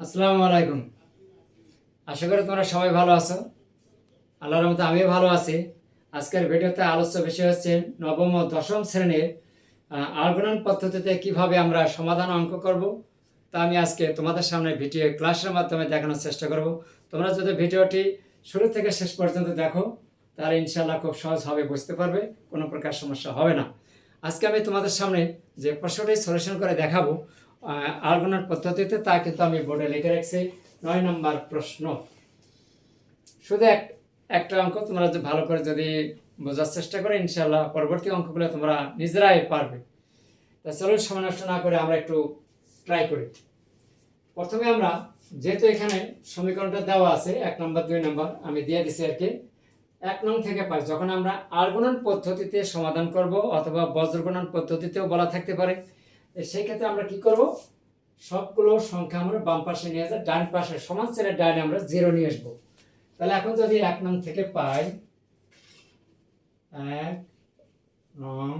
আসসালামু আলাইকুম। আশা করি তোমরা সবাই ভালো আছো। আল্লাহর মতো আমিও ভালো আছি। আজকের ভিডিওতে আলোচ্য বিষয় হচ্ছে নবম ও দশম শ্রেণির আলগুণন পদ্ধতিতে কীভাবে আমরা সমাধান অঙ্ক করব, তা আমি আজকে তোমাদের সামনে ভিডিও ক্লাসের মাধ্যমে দেখানোর চেষ্টা করব। তোমরা যদি ভিডিওটি শুরু থেকে শেষ পর্যন্ত দেখো, তাহলে ইনশাল্লাহ খুব সহজভাবে বুঝতে পারবে, কোনো প্রকার সমস্যা হবে না। আজকে আমি তোমাদের সামনে যে প্রশ্নটি সলিউশন করে দেখাবো আলগুণন পদ্ধতিতে তা কিন্তু আমি বোর্ডে লিখে রাখছি। নয় নম্বর প্রশ্ন। শুধু এক, একটা অঙ্ক তোমরা ভালো করে যদি বোঝার চেষ্টা করে ইনশাল্লাহ পরবর্তী অঙ্কগুলো তোমরা নিজেরাই পারবে। তা চলুন সময় নষ্ট না করে আমরা একটু ট্রাই করি। প্রথমে আমরা, যেহেতু এখানে সমীকরণটা দেওয়া আছে, এক নম্বর, দুই নম্বর, আমি দিয়ে দিছি আর কি। এক নং থেকে পাই যখন আমরা আর্গুণন পদ্ধতিতে সমাধান করব অথবা বজ্রগণন পদ্ধতিতেও বলা থাকতে পারে সেই ক্ষেত্রে আমরা কি করব? সবগুলো সংখ্যা আমরা বাম পাশে নিয়ে যাই ডান পাশে, সমান ছেড়ে ডানে আমরা জিরো নিয়ে আসব। তাহলে এখন যদি এক নং থেকে পাই, এক নং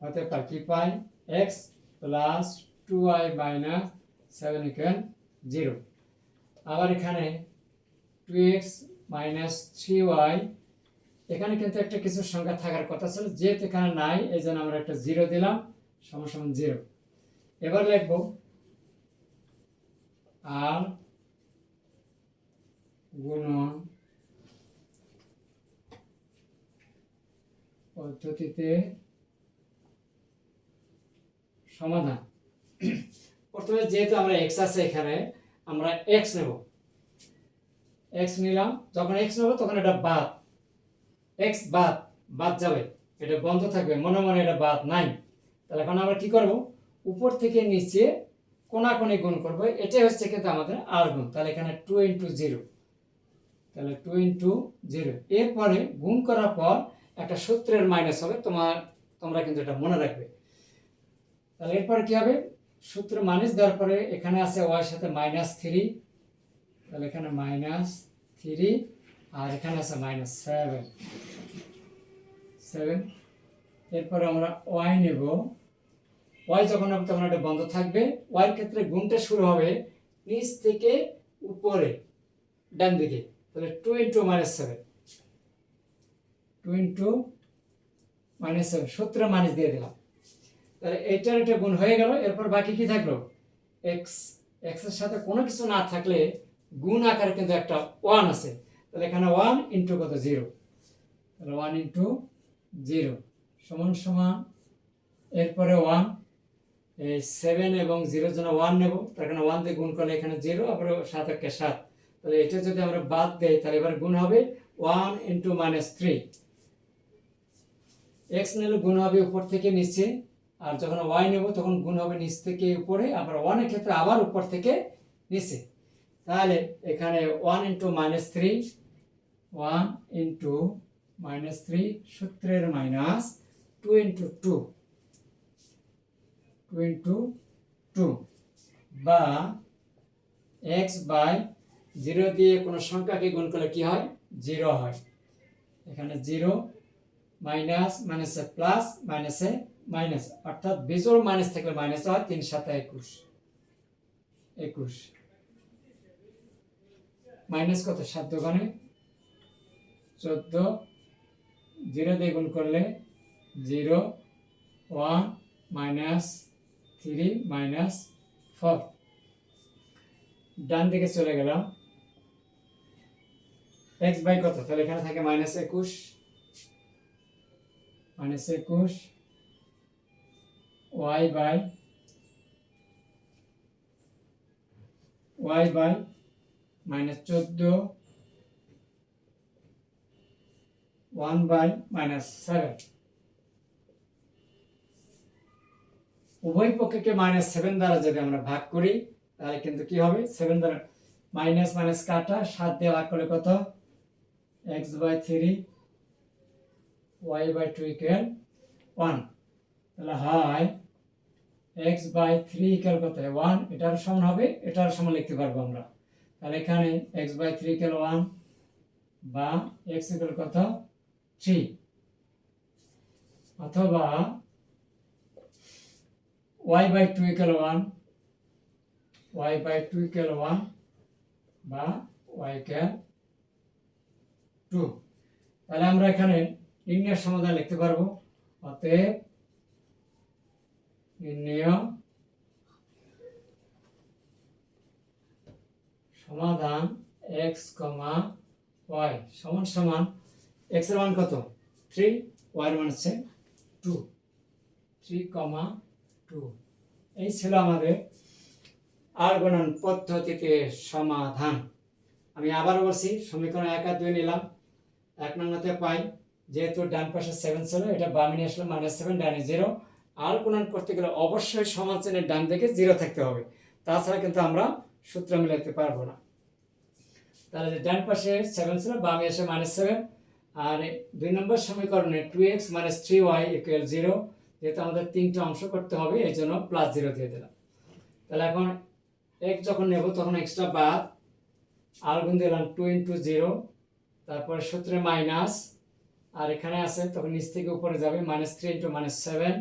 হতে পাই কি পাই? X plus two i minus seven equal zero আবার এখানে two x minus three y এখানে কিন্তু একটা কিছু সংখ্যা থাকার কথা ছিল। যেহেতু এখানে নাই এই জন্য আমরা একটা জিরো দিলাম, সমান জিরো এবার লিখব আর গুণন পদ্ধতিতে সমাধান। প্রথমে যেহেতু আমরা এক্স আছে এখানে, আমরা এক্স নেব। এক্স নিলাম, যখন এক্স নেব তখন এটা বাদ। এক্স বাদ বাদ যাবে। এটা বন্ধ থাকবে, মনে মনে এটা বাদ নাই। তাহলে এখন আমরা কি করব? উপর থেকে নিচে কোনাকুনি গুণ করব। এটাই হচ্ছে কিন্তু আমাদের আর গুণ। তাহলে এখানে টু ইন্টু জিরো তাহলে টু ইন্টু জিরো এরপরে গুণ করার পর একটা সূত্রের মাইনাস হবে। তোমার, তোমরা কিন্তু এটা মনে রাখবে। তাহলে এরপরে কি হবে? সূত্র মাইনাস দেওয়ার পরে এখানে আছে ওয়াই সাথে মাইনাস থ্রি তাহলে এখানে মাইনাস থ্রি আর এখানে আছে মাইনাস সেভেন সেভেন এরপরে আমরা ওয়াই নেব। ওয়াই যখন হবে তখন এটা বন্ধ থাকবে। ওয়াইয়ের ক্ষেত্রে গুণটা শুরু হবে নিচ থেকে উপরে, ডান দিকে। তাহলে two into minus seven two into minus seven সূত্র মাইনাস দিয়ে দিলাম। তাহলে এইটার একটা গুণ হয়ে গেল। এরপর বাকি কি থাকল? এক্স এক্সের সাথে কোনো কিছু না থাকলে গুণ আকারে কিন্তু একটা ওয়ান আছে। তাহলে এখানে ওয়ান ইন্টু কত? জিরো তাহলে ওয়ান ইন্টু জিরো সমান সমান এরপরে ওয়ান সেভেন এবং জিরোর জন্য ওয়ান নেব। তার কারণে ওয়ান দিয়ে গুণ করলে এখানে জিরো আবার সাত একে সাত। তাহলে এটা যদি আমরা বাদ দেই, তাহলে এবার গুণ হবে one into minus three x নিলে গুণ হবে উপর থেকে নিচে। আর যখন ওয়াই নেব, তখন গুণ হবে নিচ থেকে উপরে। আবার ওয়ানের ক্ষেত্রে আবার উপর থেকে নিচে। তাহলে এখানে one into minus three one into minus three সূত্রের minus two into two two into two বা এক্স বাই জিরো দিয়ে কোনো সংখ্যাকে গুণ করলে কি হয়? জিরো হয়। এখানে জিরো মাইনাস মাইনাসে প্লাস মাইনাসে মাইনাস অর্থাৎ বিজোড় মাইনাস থাকলে মাইনাস হয়, তিন সাথে একুশ একুশ। মাইনাস কত? সাত দোকানে চোদ্দ, জিরো দিয়ে গুণ করলে zero, one minus three minus four. ডান দিকে চলে গেলাম। এক্স বাই কত? তাহলে এখানে থাকে মাইনাস একুশ। মাইনাস একুশ, y by y by minus চোদ্দ ওয়ান বাই মাইনাস সেভেন উভয় পক্ষকে মাইনাস সেভেন দ্বারা যদি আমরা ভাগ করি, তাহলে কিন্তু কি হবে? সেভেন দ্বারা মাইনাস মাইনাস কাটা, সাত দিয়ে ভাগ করলে কত? X by three y by two equal one তাহলে হয় এক্স বাই থ্রি ইকুয়াল কত? ওয়ান এটার সমান হবে, এটার সমান লিখতে পারব আমরা। তাহলে এখানে x by three equal one বা এক্স ইকুয়াল কত? থ্রি অথবা y by two equal one, y by two equal one বা ওয়াই ইকুয়াল টু। তাহলে আমরা এখানে নির্ণয় সমাধান লিখতে পারব। অতএব নির্ণয় সমাধান এক্স কমা ওয়াই সমান সমান এক্সের মান কত? থ্রি ওয়াই এর মান হচ্ছে টু থ্রি কমা টু এই ছিল আমাদের আর্গণন পদ্ধতিতে সমাধান। আমি আবার বলছি, সমীকরণ এক আর দুই নিলাম। এক নম্বরতে পাই, যেহেতু ডান পাশে সেভেন ছিল, এটা বামে নিয়ে আসলে মাইনাস সেভেন ডানে জিরো আর গুণন করতে গেলে অবশ্যই সমান চেনের ডান দিকে জিরো থাকতে হবে। তাছাড়া কিন্তু আমরা সূত্র মিলাতে পারব না। তাহলে ডান পাশে সেভেন ছিল, বামে এসে মাইনাস সেভেন আর দুই নম্বর সমীকরণে two x minus three y equal zero যেহেতু আমাদের তিনটে অংশ করতে হবে, এই জন্য প্লাস জিরো দিয়ে দিলাম। তাহলে এখন এক যখন নেব, তখন এক্সট্রা বাদ। আর গুণ দিলাম টু ইন্টু জিরো তারপরে সূত্রে মাইনাস আর এখানে আছে, তখন নিচ থেকে উপরে যাবে minus three into minus seven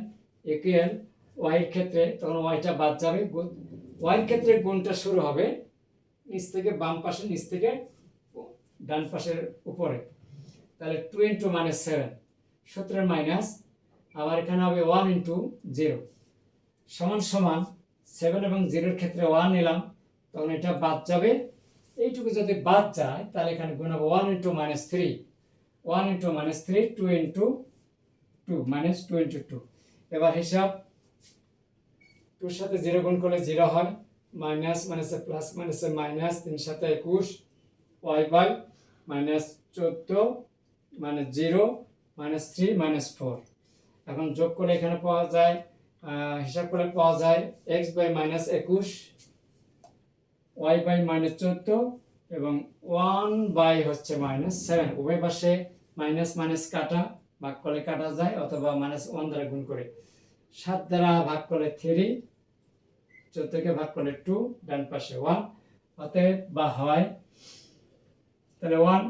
equal ওয়াইয়ের ক্ষেত্রে, তখন ওয়াইটা বাদ যাবে। ওয়াইয়ের ক্ষেত্রে গুণটা শুরু হবে, নিচ থেকে বাম পাশে, নিচ থেকে ডান পাশের উপরে। তাহলে টু ইন্টু মাইনাস সেভেন সতেরো মাইনাস আবার এখানে হবে ওয়ান ইন্টু জিরো সমান সমান সেভেন এবং জিরোর ক্ষেত্রে ওয়ান নিলাম, তখন এটা বাদ যাবে। এইটুকু যদি বাদ যায়, তাহলে এখানে গুণ হবে one into minus three one into minus three two into two minus two into two এবার হিসাব টুর সাথে জিরো গুণ করলে জিরো হয়। মাইনাস মাইনাসে প্লাস মাইনাসে মাইনাস তিন সাথে একুশ ওয়াই বাই মাইনাস চোদ্দ minus zero minus three minus four এখন যোগ করে এখানে পাওয়া যায় হিসাব করে পাওয়া যায় এক্স বাই মাইনাস একুশ ওয়াই বাই মাইনাস চোদ্দ এবং ওয়ান বাই হচ্ছে মাইনাস সেভেন উভয় পাশে মাইনাস মাইনাস কাটা, ভাগ করলে কাটা যায় অথবা মাইনাস ওয়ান দ্বারা গুণ করে। সাত দ্বারা ভাগ করলে থ্রি চোদ্দকে ভাগ করলে টু ডান পাশে ওয়ান অতএব বা হয়, তাহলে ওয়ান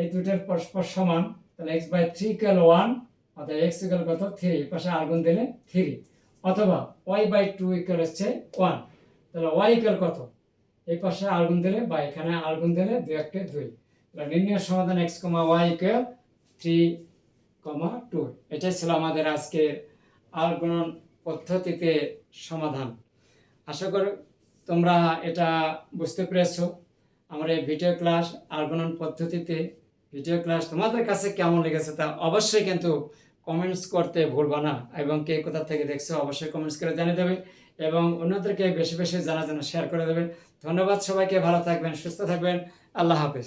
এই দুটোর পরস্পর সমান, তাহলে x by three equal one অর্থাৎ এক্স ইকাল কত? থ্রি পাশে আগুন দিলে থ্রি অথবা ওয়াই বাই টু ইকাল হচ্ছে ওয়ান তাহলে ওয়াই ইকাল কত? এই পাশে আগুন দিলে বা এখানে আগুন দিলে দুই একটা দুই, তাহলে নির্ণয় সমাধান x comma y equal three comma two এটাই ছিল আমাদের আজকের আলগুণন পদ্ধতিতে সমাধান। আশা করি তোমরা এটা বুঝতে পেরেছ। আমার এই ভিডিও ক্লাস আলগুণন পদ্ধতিতে ভিডিও ক্লাস তোমাদের কাছে কেমন লেগেছে তা অবশ্যই কিন্তু কমেন্টস করতে ভুলবা না এবং কে কোথা থেকে দেখছ অবশ্যই কমেন্টস করে জানিয়ে দেবে এবং অন্যদেরকে বেশি বেশি জানার জন্য শেয়ার করে দেবে। ধন্যবাদ সবাইকে, ভালো থাকবেন, সুস্থ থাকবেন। আল্লাহ হাফেজ।